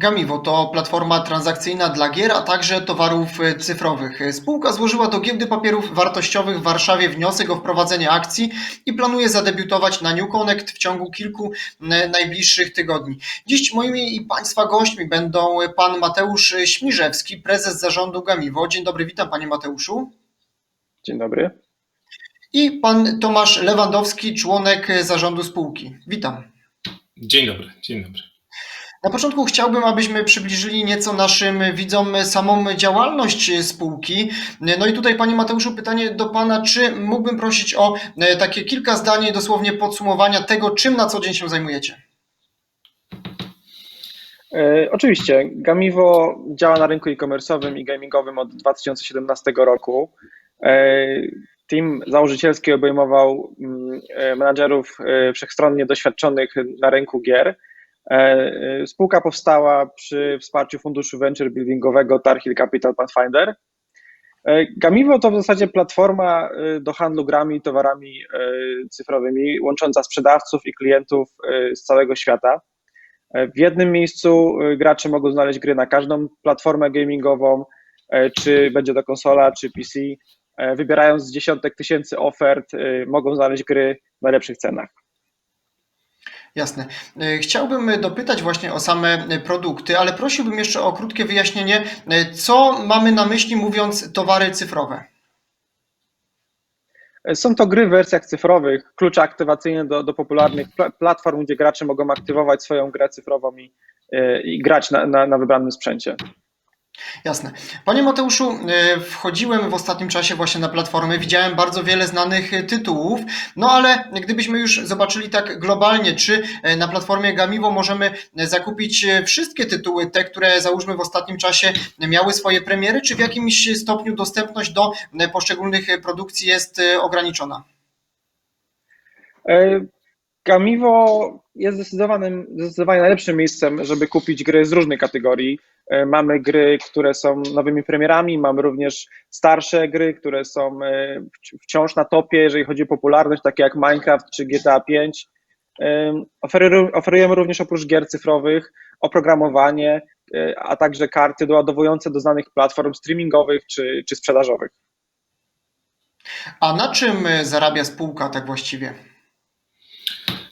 Gamivo to platforma transakcyjna dla gier, a także towarów e, cyfrowych. Spółka złożyła do giełdy papierów wartościowych w Warszawie wniosek o wprowadzenie akcji i planuje zadebiutować na New Connect w ciągu kilku e, najbliższych tygodni. Dziś moimi i Państwa gośćmi będą pan Mateusz Śmiżewski, prezes zarządu Gamivo. Dzień dobry, witam panie Mateuszu. Dzień dobry. I pan Tomasz Lewandowski, członek zarządu spółki. Witam. Dzień dobry, dzień dobry. Na początku chciałbym, abyśmy przybliżyli nieco naszym widzom samą działalność spółki. No i tutaj, Panie Mateuszu, pytanie do Pana, czy mógłbym prosić o e, takie kilka zdań dosłownie podsumowania tego, czym na co dzień się zajmujecie? E, oczywiście, Gamivo działa na rynku e-commerce'owym i gamingowym od 2017 roku. E, team założycielski obejmował mm, menadżerów wszechstronnie doświadczonych na rynku gier. E, e, Spółka powstała przy wsparciu funduszu venture buildingowego Tarhill Capital Pathfinder. E, Gamivo to w zasadzie platforma do handlu grami i towarami cyfrowymi, łącząca sprzedawców i klientów z całego świata. W jednym miejscu gracze mogą znaleźć gry na każdą platformę gamingową, czy będzie to konsola, czy PC. Wybierając z dziesiątek tysięcy ofert, mogą znaleźć gry w najlepszych cenach. Jasne. E, Chciałbym dopytać właśnie o same produkty, ale prosiłbym jeszcze o krótkie wyjaśnienie, e, co mamy na myśli mówiąc towary cyfrowe. E, Są to gry w wersjach cyfrowych, klucze aktywacyjne do, do popularnych pla- platform, gdzie gracze mogą aktywować swoją grę cyfrową i, e, i grać na, na, na wybranym sprzęcie. Jasne. Panie Mateuszu, e, wchodziłem w ostatnim czasie właśnie na platformę, widziałem bardzo wiele znanych e, tytułów, no ale gdybyśmy już zobaczyli tak globalnie, czy e, na platformie Gamivo możemy zakupić wszystkie tytuły, te, które załóżmy w ostatnim czasie miały swoje premiery, czy w jakimś stopniu dostępność do poszczególnych produkcji jest ograniczona? E, Gamivo jest zdecydowanym, zdecydowanie najlepszym miejscem, żeby kupić gry z różnych kategorii. E, Mamy gry, które są nowymi premierami, mamy również starsze gry, które są e, wci- wciąż na topie, jeżeli chodzi o popularność, takie jak Minecraft czy GTA 5. Oferuj- Oferujemy również oprócz gier cyfrowych oprogramowanie, e, a także karty doładowujące do znanych platform streamingowych czy, czy sprzedażowych. A na czym e, zarabia spółka tak właściwie?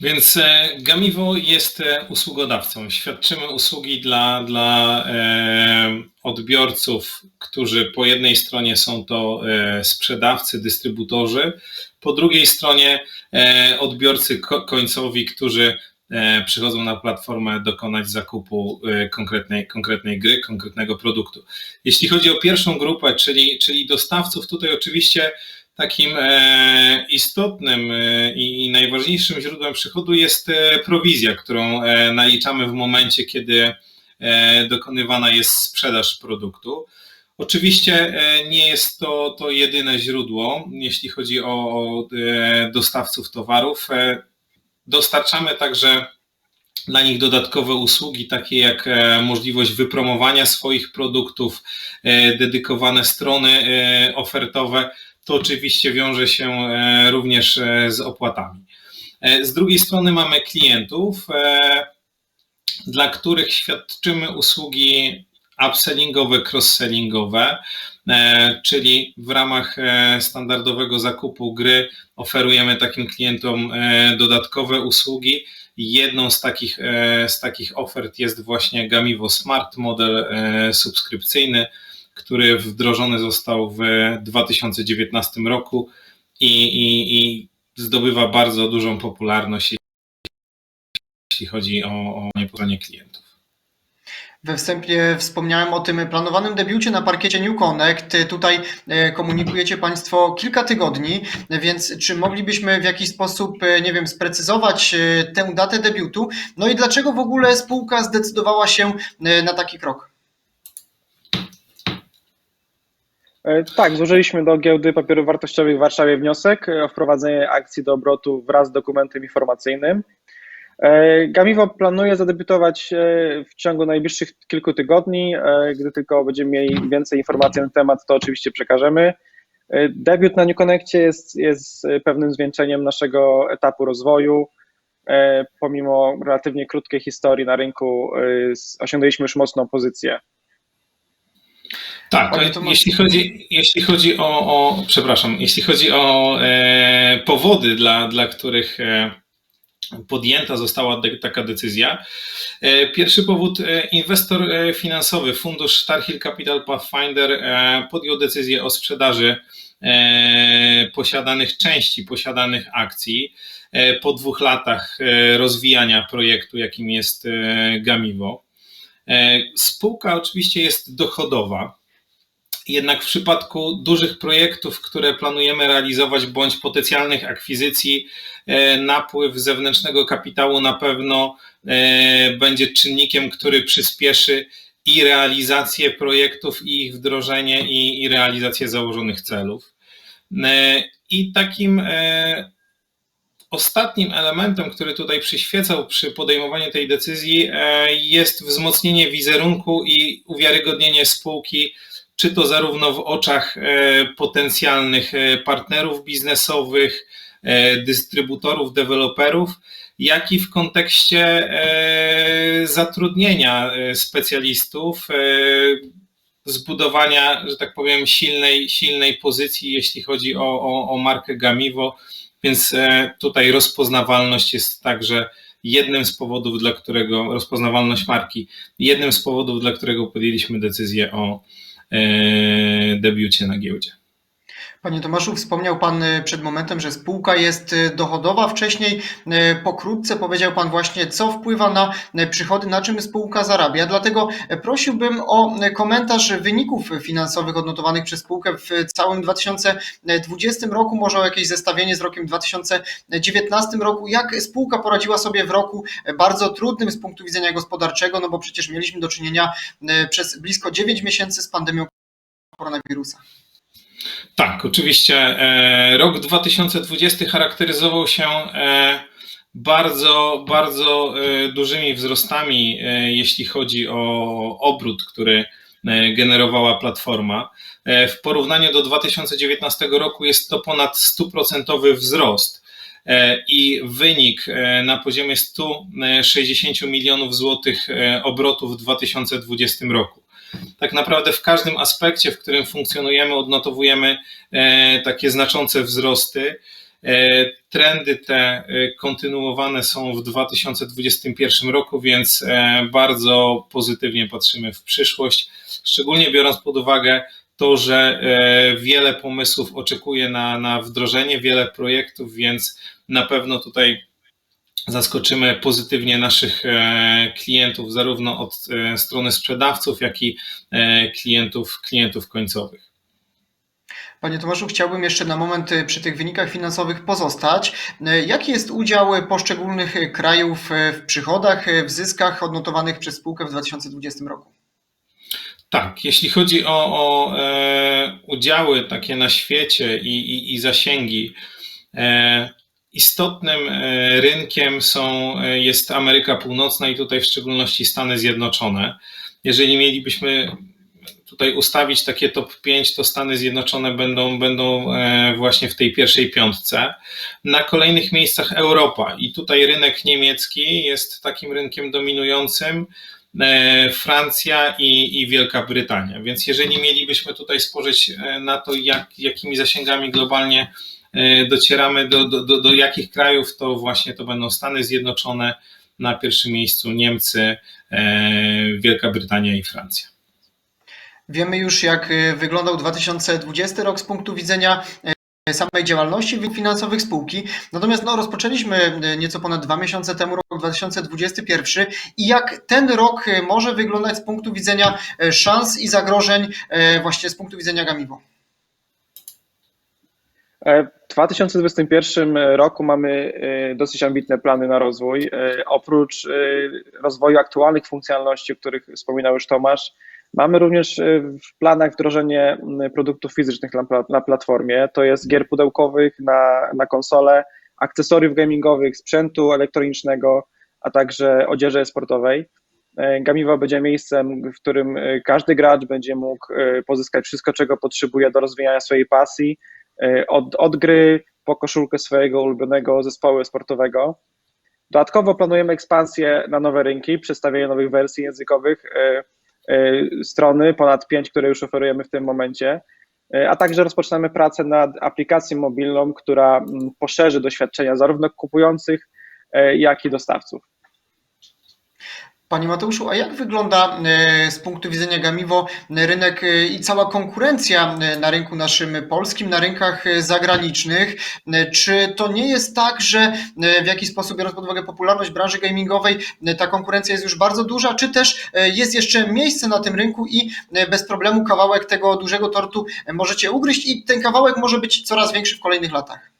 Więc e, Gamivo jest e, usługodawcą. Świadczymy usługi dla, dla e, odbiorców, którzy po jednej stronie są to sprzedawcy, dystrybutorzy, po drugiej stronie odbiorcy ko- końcowi, którzy przychodzą na platformę dokonać zakupu konkretnej, konkretnej gry, konkretnego produktu. Jeśli chodzi o pierwszą grupę, czyli, czyli dostawców, tutaj oczywiście takim e, istotnym e, i, najważniejszym źródłem przychodu jest e, prowizja, którą naliczamy w momencie, kiedy dokonywana jest sprzedaż produktu. Oczywiście nie jest to, to jedyne źródło, jeśli chodzi o, dostawców towarów. Dostarczamy także dla nich dodatkowe usługi, takie jak możliwość wypromowania swoich produktów, dedykowane strony ofertowe to oczywiście wiąże się e, również e, z opłatami. E, Z drugiej strony mamy klientów, dla których świadczymy usługi upsellingowe, cross-sellingowe, czyli w ramach standardowego zakupu gry oferujemy takim klientom dodatkowe usługi. Jedną z takich, z takich ofert jest właśnie Gamivo Smart, model subskrypcyjny, który wdrożony został w 2019 roku i, i, i zdobywa bardzo dużą popularność, jeśli chodzi o, o klientów. We wstępie wspomniałem o tym planowanym debiucie na parkiecie New Connect. Tutaj e, komunikujecie Państwo kilka tygodni, więc czy moglibyśmy w jakiś sposób, e, nie wiem, sprecyzować e, tę datę debiutu? No i dlaczego w ogóle spółka zdecydowała się na taki krok? E, Tak, złożyliśmy do giełdy papierów wartościowych w Warszawie wniosek e, o wprowadzenie akcji do obrotu wraz z dokumentem informacyjnym. E, Gamivo planuje zadebiutować e, w ciągu najbliższych kilku tygodni. E, Gdy tylko będziemy mieli więcej informacji na ten temat, to oczywiście przekażemy. E, Debiut na New Connectie jest, jest e, pewnym zwieńczeniem naszego etapu rozwoju. e, pomimo relatywnie krótkiej historii na rynku e, osiągnęliśmy już mocną pozycję. Tak, jeśli chodzi, jeśli chodzi o, o, przepraszam, jeśli chodzi o e, powody, dla, dla których e, podjęta została de, taka decyzja. E, pierwszy powód, e, inwestor e, finansowy, fundusz Starhill Capital Pathfinder e, podjął decyzję o sprzedaży e, posiadanych części, posiadanych akcji e, po dwóch latach e, rozwijania projektu, jakim jest e, Gamivo. E, Spółka oczywiście jest dochodowa, jednak w przypadku dużych projektów, które planujemy realizować, bądź potencjalnych akwizycji, e, napływ zewnętrznego kapitału na pewno e, będzie czynnikiem, który przyspieszy i realizację projektów, i ich wdrożenie, i, i realizację założonych celów. I takim ostatnim elementem, który tutaj przyświecał przy podejmowaniu tej decyzji, e, jest wzmocnienie wizerunku i uwiarygodnienie spółki czy to zarówno w oczach e, potencjalnych e, partnerów biznesowych, dystrybutorów, deweloperów, jak i w kontekście zatrudnienia specjalistów, zbudowania, że tak powiem, silnej, silnej pozycji, jeśli chodzi o, o, o markę Gamivo, więc e, tutaj rozpoznawalność jest także jednym z powodów, dla którego, rozpoznawalność marki, jednym z powodów, dla którego podjęliśmy decyzję o e, debiucie na giełdzie. Panie Tomaszu, wspomniał Pan e, przed momentem, że spółka jest e, dochodowa. Wcześniej e, pokrótce powiedział Pan właśnie, co wpływa na przychody, na czym spółka zarabia. Dlatego prosiłbym o komentarz wyników finansowych odnotowanych przez spółkę w całym 2020 roku, może o jakieś zestawienie z rokiem 2019 roku. Jak spółka poradziła sobie w roku bardzo trudnym z punktu widzenia gospodarczego, no bo przecież mieliśmy do czynienia przez blisko 9 miesięcy z pandemią koronawirusa. Tak, oczywiście. e, Rok 2020 charakteryzował się e, bardzo, bardzo e, dużymi wzrostami, jeśli chodzi o obrót, który generowała platforma. W porównaniu do 2019 roku jest to ponad 100% wzrost. I wynik na poziomie 160 milionów złotych obrotu w 2020 roku tak naprawdę w każdym aspekcie, w którym funkcjonujemy, odnotowujemy e, takie znaczące wzrosty. E, Trendy te e, kontynuowane są w 2021 roku, więc bardzo pozytywnie patrzymy w przyszłość, szczególnie biorąc pod uwagę to, że wiele pomysłów oczekuje na, na wdrożenie, wiele projektów, więc na pewno tutaj zaskoczymy pozytywnie naszych e, klientów, zarówno od e, strony sprzedawców, jak i e, klientów, klientów końcowych. Panie Tomaszu, chciałbym jeszcze na moment przy tych wynikach finansowych pozostać. Jaki jest udział poszczególnych krajów w przychodach, w zyskach odnotowanych przez spółkę w 2020 roku? Tak, jeśli chodzi o, o e, udziały takie na świecie i, i, i zasięgi, e, istotnym e, rynkiem są, e, jest Ameryka Północna i tutaj w szczególności Stany Zjednoczone. Jeżeli mielibyśmy tutaj ustawić takie top 5, to Stany Zjednoczone będą, będą e, właśnie w tej pierwszej piątce. Na kolejnych miejscach Europa i tutaj rynek niemiecki jest takim rynkiem dominującym. Francja i, i Wielka Brytania. Więc jeżeli mielibyśmy tutaj spojrzeć na to, jak, jakimi zasięgami globalnie docieramy do, do, do, do jakich krajów, to właśnie to będą Stany Zjednoczone, na pierwszym miejscu Niemcy, e, Wielka Brytania i Francja. Wiemy już, jak y, wyglądał 2020 rok z punktu widzenia samej działalności finansowych spółki. Natomiast no, rozpoczęliśmy nieco ponad dwa miesiące temu rok 2021 i jak ten rok może wyglądać z punktu widzenia szans i zagrożeń właśnie z punktu widzenia Gamivo? W 2021 roku mamy e, dosyć ambitne plany na rozwój. E, Oprócz e, rozwoju aktualnych funkcjonalności, o których wspominał już Tomasz, mamy również w planach wdrożenie produktów fizycznych na, pla- na platformie, to jest gier pudełkowych na, na konsole, akcesoriów gamingowych, sprzętu elektronicznego, a także odzieży sportowej. Gamivo będzie miejscem, w którym każdy gracz będzie mógł pozyskać wszystko, czego potrzebuje do rozwijania swojej pasji, od, od gry po koszulkę swojego ulubionego zespołu sportowego. Dodatkowo planujemy ekspansję na nowe rynki, przedstawienie nowych wersji językowych e, e, strony, ponad pięć, które już oferujemy w tym momencie, e, a także rozpoczynamy pracę nad aplikacją mobilną, która mm, poszerzy doświadczenia zarówno kupujących, e, jak i dostawców. Panie Mateuszu, a jak wygląda e, z punktu widzenia Gamivo e, rynek e, i cała konkurencja na rynku naszym polskim, na rynkach zagranicznych? Czy to nie jest tak, że w jakiś sposób, biorąc pod uwagę popularność branży gamingowej, ta konkurencja jest już bardzo duża, czy też jest jeszcze miejsce na tym rynku i bez problemu kawałek tego dużego tortu możecie ugryźć i ten kawałek może być coraz większy w kolejnych latach?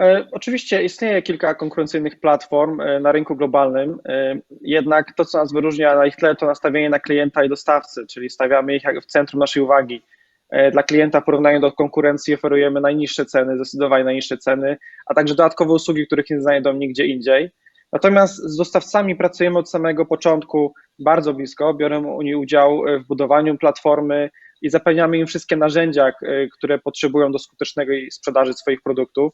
E, Oczywiście istnieje kilka konkurencyjnych platform e, na rynku globalnym, e, jednak to, co nas wyróżnia na ich tle, to nastawienie na klienta i dostawcy, czyli stawiamy ich w centrum naszej uwagi. Dla klienta w porównaniu do konkurencji oferujemy najniższe ceny, zdecydowanie najniższe ceny, a także dodatkowe usługi, których nie znajdą nigdzie indziej. Natomiast z dostawcami pracujemy od samego początku bardzo blisko, biorą oni udział w budowaniu platformy i zapewniamy im wszystkie narzędzia, które potrzebują do skutecznej sprzedaży swoich produktów.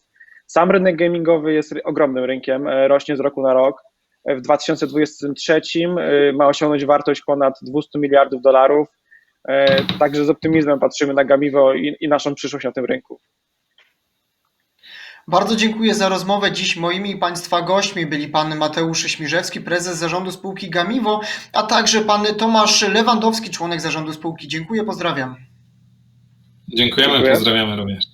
Sam rynek gamingowy jest ogromnym rynkiem, e, rośnie z roku na rok. E, W 2023 e, ma osiągnąć wartość ponad 200 miliardów dolarów. Także z optymizmem patrzymy na Gamivo i, i naszą przyszłość na tym rynku. Bardzo dziękuję za rozmowę. Dziś moimi i Państwa gośćmi byli pan Mateusz Śmiżewski, prezes zarządu spółki Gamivo, a także pan Tomasz Lewandowski, członek zarządu spółki. Dziękuję, pozdrawiam. Dziękujemy, Dziękuję. pozdrawiamy również.